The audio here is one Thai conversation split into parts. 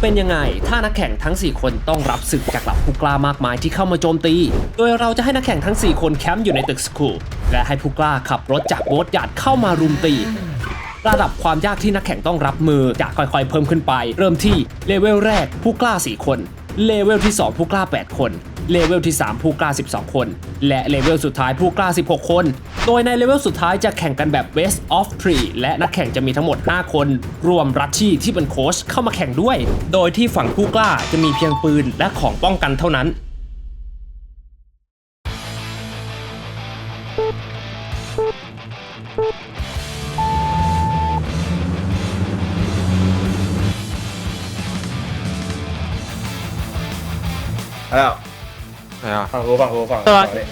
เป็นยังไง ถ้านักแข่งทั้ง 4 คนต้องรับศึกจากเหล่าผู้กล้ามากมายที่เข้ามาโจมตี โดยเราจะให้นักแข่งทั้ง 4 คนแคมป์อยู่ในตึกสกูลและให้ผู้กล้าขับรถจากโบสถ์หยาดเข้ามารุมตีระดับความยากที่นักแข่งต้องรับมือจะค่อยๆ เพิ่มขึ้นไป เริ่มที่เลเวลแรกผู้กล้า 4 คน เลเวลที่ 2 ผู้กล้า 8 คน เลเวลที่ 3 ผู้กล้า 12 คน และเลเวลสุดท้ายผู้กล้า 16 คน โดยในเลเวลสุดท้ายจะแข่งกันแบบ best of 3 และนักแข่งจะมีทั้งหมด 5 คน รวมรัชชี่ที่เป็นโค้ชเข้ามาแข่งด้วย โดยที่ฝั่งผู้กล้าจะมีเพียงปืนและของป้องกันเท่านั้นแล้ว ไหนอะฝั่งกูฝั่งกูฝั่งตัวฝั่งนี้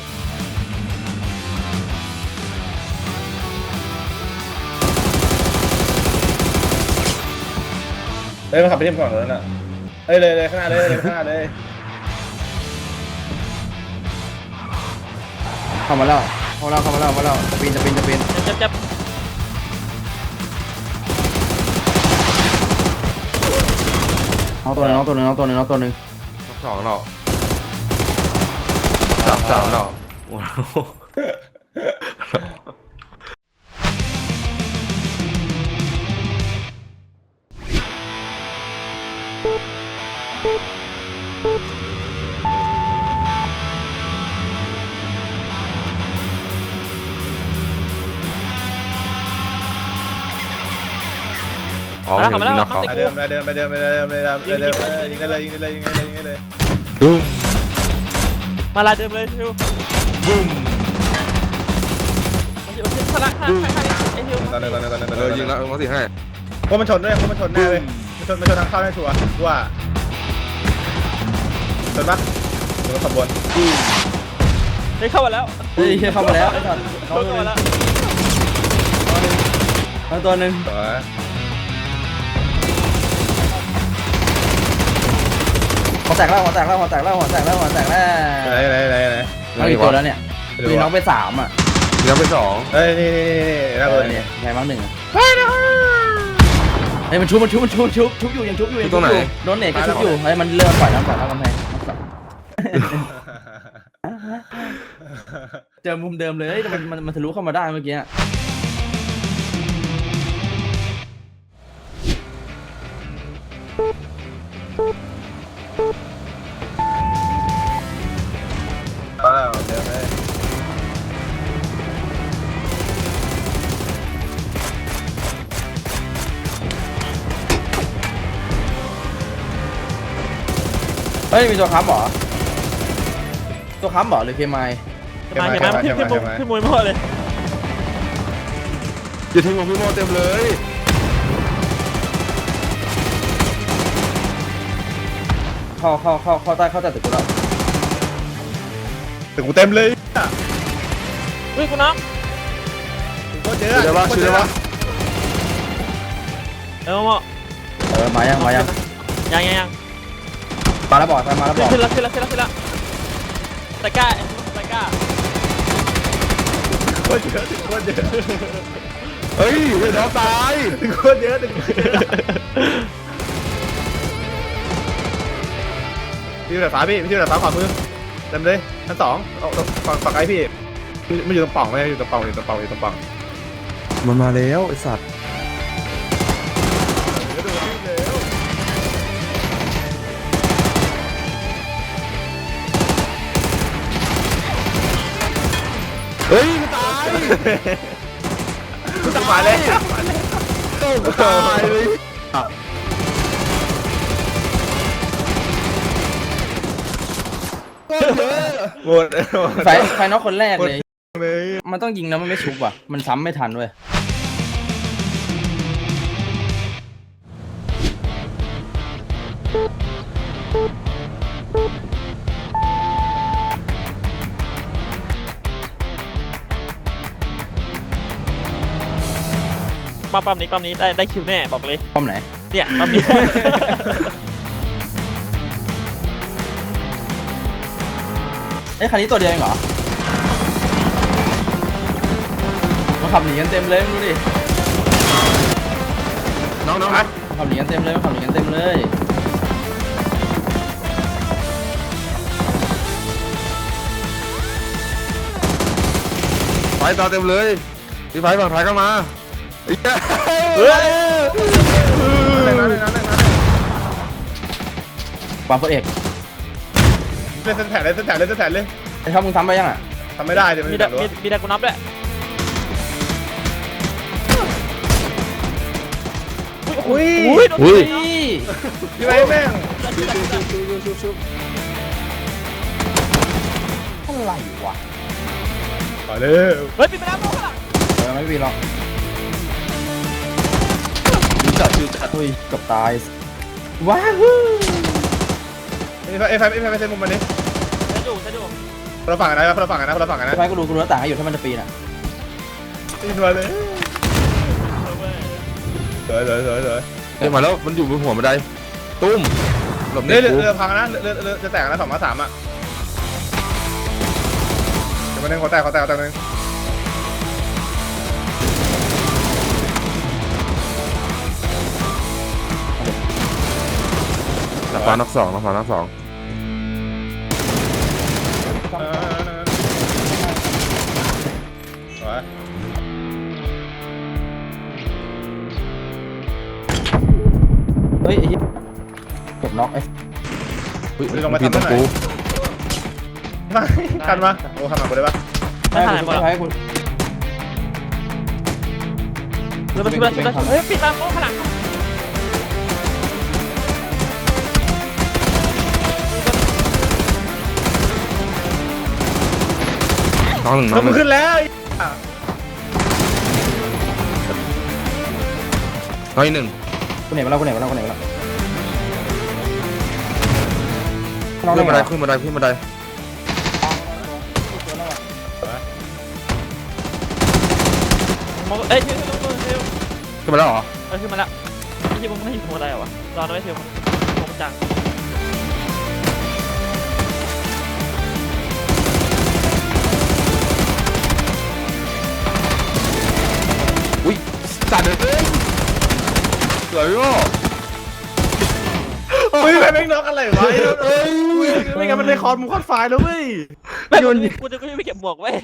เฮ้ยมาขับไปที่ฝั่งนู้นน่ะเฮ้ยเลยเลยข้างหน้าเลยเลยข้างหน้าเลยเข้ามาแล้วเข้ามาแล้วเข้ามาแล้วเข้ามาแล้วจะปีนจะปีนจะปีนจับจับน้องตัวหนึงน้องตัวหนึงน้องตัวหนึงน้องตัวหนึงสองเรา สามสามเราโอ้โหอ๋อเห็นนักเขา ไปเดิมไปเดิมไปเดิมไปเดิมไปเดิมไปเดิมไปเดิมยิงได้เลยยิงได้เลยยิงได้เลยยิงได้เลย มาลายเดิมเลยฮิวบูมมันอยู่ที่ข้างล่างข้างข้างข้างไอ้ฮิวตอนนี้ตอนนี้ตอนนี้ตอนเอนี้อยิงแล้วมาสิให้พวกมันชนด้วยพวกมันชนแน่เลยมันชนมันชนทางเข้าแน่ชัวร์กูว่าชนปะชนขบวนเฮ้ยเข้ามาแล้วเฮ้ยเหี้ยเข้ามาแล้วไอ้สัตว์เข้าเข้าตัวหนึมางแล้วเข้าตัวหนึงต่อ แตกแล้วหัวแตกแล้วหัวแตกแล้วหัวแตกแล้วหัวแตกแล้วไหนไหนไหนไหนเอาอีกตัวแล้วเนี่ยมีน้องไปสามอะยิงแล้วไปสองเฮ้ยนี่นี่นี่นี่น่าเอเบื่ออเนี่เนี่ยยใครมั้งหนึ่งอะเฮ้ยมันชุบมันชุบมันชุบชุบชุบอยู่ยังชุบอยู่ยังชุบอยู่โดนเนตก็ชุบอยู่เฮ้ยมันเลื่อนปล่อยแล้วปล่อยแล้วกำแพงเจอมุมเดิมเลยแต่มันมันมันทะลุเข้ามาได้เมื่อกี้ ฮ้ยมีตัวค้ำเหรอ ตัวค้ำเหรอหรือเคมายจะมาจะมาขึ้นขึ้นมุมขึ้นมวยพ่อเลย อย่าทิ้งของพี่โมเต็มเลยเข้าเข้าเข้าเข้าใต้เข้าใต้ตึกกูแล้วถึงกูเต็มเลยอุ้ยกูน้ถึงโคตรเยอะช่วยได้ปะช่วยได้ปะำเออมาเออมายังมายังยังยังยัง มาแล้วบอกมาแล้วบอกขึ้นแล้วขึ้นแล้วขึ้นแล้วขึ้นแล้วตะก้าตะก้าโคตรเยอะถึงโคตรเยอะเฮ้ยเดี๋ยวตายถึงโคตรเยอะถึงโคตรเยอะพี่อยู่ด้านฟ้าพี่พี่อยู่ด้านฟ้าขวามือเต็มเลยชั้นสองเอาเอาฝั่งฝั่งไอ้พี่ไม่อยู่ตรงป่องไม่อยู่ตรงป่องอยู่ตรงป่องอยู่ตรงป่องมันมาแล้วไอสัตว์เดี๋ยว เฮ้ยมันตายกูตายเลยต้องตายเลยหมดหมดไฟไฟนอกคนแรกเลย เลยมันต้องยิงแล้วมันไม่ชุบว่ะ มันซ้ำไม่ทันเว้ย ป้อมป้อมนี้ป้อมนี้ได้ได้คิวแน่บอกเลย ป้อมไหน เนี่ยป้อมนี้ เอ้คันนี้ตัวเดียวเองเหรอมาขับหนีกันเต็มเลยดูดิน้องน้องฮะขับหนีกันเต็มเลยขับหนีกันเต็มเลย ไฟตาเต็มเลยพี่ไฟฝั่งไทยก็มา เหี้ยเฮ้ยเล่นนะเล่นนะเล่นนะวางเฟิร์สเอกเล่นเส้นแถบเลยเส้นแถบเลยเส้นแถบเลยไอ้ท็อปมึงทำไปยังอะทำไม่ได้เดี๋ยวมันมีมีดาแต่รั้วมีมีดากูนับด้วยอุ้ยอุ้ยโดนอุ้ยตีพี่ไว้แม่งอะไรวะมาเร็วเฮ้ยปิดไปแล้วมองข้างหลังเออไม่มีหรอก ดูจัดดูจัดอุ้ยเกับตายว้าวไอ้ไฟไอ้ไฟไอ้ไฟไปเส้นมุมมันนี้ฉันอยู่ฉันอยู่คนละฝั่งกันนะคนละฝั่งกันนะคนละฝั่งกันนะไฟก็ดูกูรู้หน้าต่างให้อยู่ถ้ามันจะปีนอะอินมาเลยสวยสวยสวยสวยเฮ้ยมาแล้วมันอยู่บนหัวบันไดตุ้มหลบเรืนี่อกูเรือพังนะเรือเรือจะแตกนะสองมาสามอะเดี๋ยวมันนึงขอแตกขอแตกขอแตกนึงหนัก ฟ้านักสองหนักฟ้านักสองสวยเฮ้ยไอ้เหี้ยเก็บน็อกไอ้เฮ้ยมันปีนตรงกูมากันมาโอ้ทำมากูได้ปะให้กูให้กูเรือมันปิดไปปิดไปเฮ้ยปิดตามมองข้างหลัง น้องหนึ่งน้แล้อวงหมึนึ่งงขึ้นแล้วน้องอีกหนึ่งกูเหน็บมาแล้วกูเหน็บมาแล้วกูเหน็บมาแล้วน้องขึ้นเหบัน็นบไดมาขึ้นบันไดขึ้นบันไดมองเอ้ยเทลเทลเทลขึ้นมาแล้วเหรอเออขึ้นมาแล้วไม่ใช่มึงไม่ใช่มึงอะไรเหรอวะรอหน่อยเทลมองจัง วยพี่โม่เฮ้ยแม่งน็อกอะไรวะเอ้ยไม่งั้นมันเลยคอร์ดมุมคอร์ดไฟล์แล้วเว้ย ไม่กูจะกูจะไม่เก็บหมวกเว้ย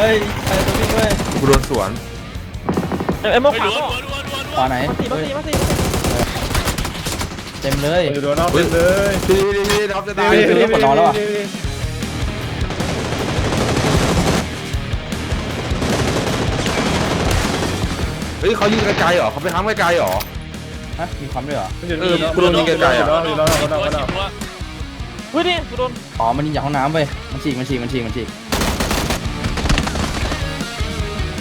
ฮ้ยใครตัววิ่งเว้ยกูโดนสวน เอ้ยมองขวาก็ขวาไหนมาสี่มาสี่มาสี่เต็มเลย อยู่โดนนอกเลยพี่พี่พี่ท็อปจะตายเฮ้ยกดนอนแล้วอะ เฮ้ยเขายิงไกลๆเหรอเขาไปทำไกลๆเหรอ ฮะมีความด้วยเหรอเออกูโดนยิงไกลๆอะอยู่นอกอยู่นอกอยู่นอกเฮ้ยนี่กูโดนอ๋อมันยิงจากห้องน้ำไปมันฉีกมันฉีกมันฉีกมันฉีก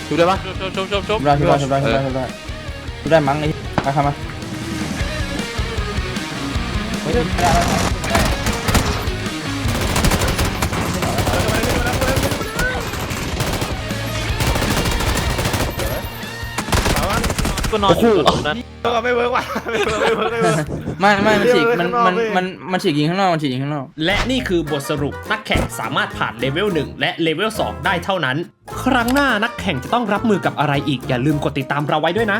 ดูได้ปะชุบชุบชุบชุบชุบได้ชุบได้ชุบได้ชุบได้ชุบได้ชุบได้มั้งไอ้มาทำมา กูนอนอยู่ตรงนั้นก็ไม่เวิร์กว่ะไม่เวิร์กไม่เวิร์กไม่เวิร์ก ไม่ไม่มันฉีกมันข้างนอกมันเว้ยมันมันฉีกยิงข้างนอกมันฉีกยิงข้างนอก และนี่คือบทสรุปนักแข่งสามารถผ่านเลเวล1และเลเวล2ได้เท่านั้น ครั้งหน้านักแข่งจะต้องรับมือกับอะไรอีกอย่าลืมกดติดตามเราไว้ด้วยนะ